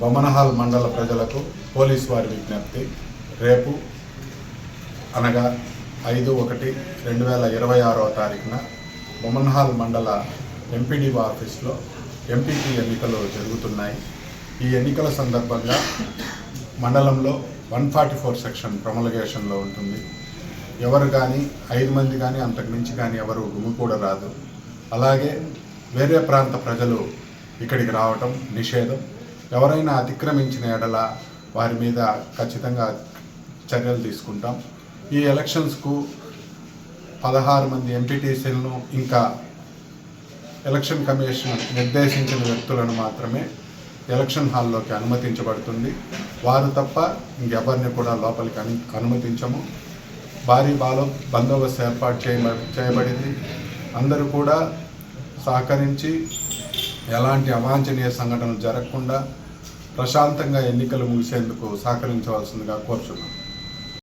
బొమ్మనహాల్ మండల ప్రజలకు పోలీసు వారి విజ్ఞప్తి. రేపు అనగా ఐదు ఒకటి రెండు వేల ఇరవై ఆరవ తారీఖున బొమ్మన్హాల్ మండల ఎంపీడీఓ ఆఫీస్లో ఎంపీపీ ఎన్నికలు జరుగుతున్నాయి. ఈ ఎన్నికల సందర్భంగా మండలంలో వన్ ఫార్టీ ఫోర్ సెక్షన్ ప్రొమలగేషన్లో ఉంటుంది. ఎవరు కానీ ఐదు మంది కానీ అంతకు మించి కానీ ఎవరు గుమికూడరాదు అలాగే వేరే ప్రాంత ప్రజలు ఇక్కడికి రావటం నిషేధం. ఎవరైనా అతిక్రమించిన ఎడల వారి మీద ఖచ్చితంగా చర్యలు తీసుకుంటాం. ఈ ఎలక్షన్స్కు పదహారు మంది ఎంపీటీసీలను ఇంకా ఎలక్షన్ కమిషన్ నిర్దేశించిన వ్యక్తులను మాత్రమే ఎలక్షన్ హాల్లోకి అనుమతించబడుతుంది. వారు తప్ప ఇంకెవరిని కూడా లోపలికి అను అనుమతించము. భారీ బాలో బందోబస్తు ఏర్పాటు చేయబ చేయబడింది. అందరూ కూడా సహకరించి ఎలాంటి అవాంఛనీయ సంఘటనలు జరగకుండా ప్రశాంతంగా ఎన్నికలు ముగిసేందుకు సహకరించవలసిందిగా కోరుచున్నాను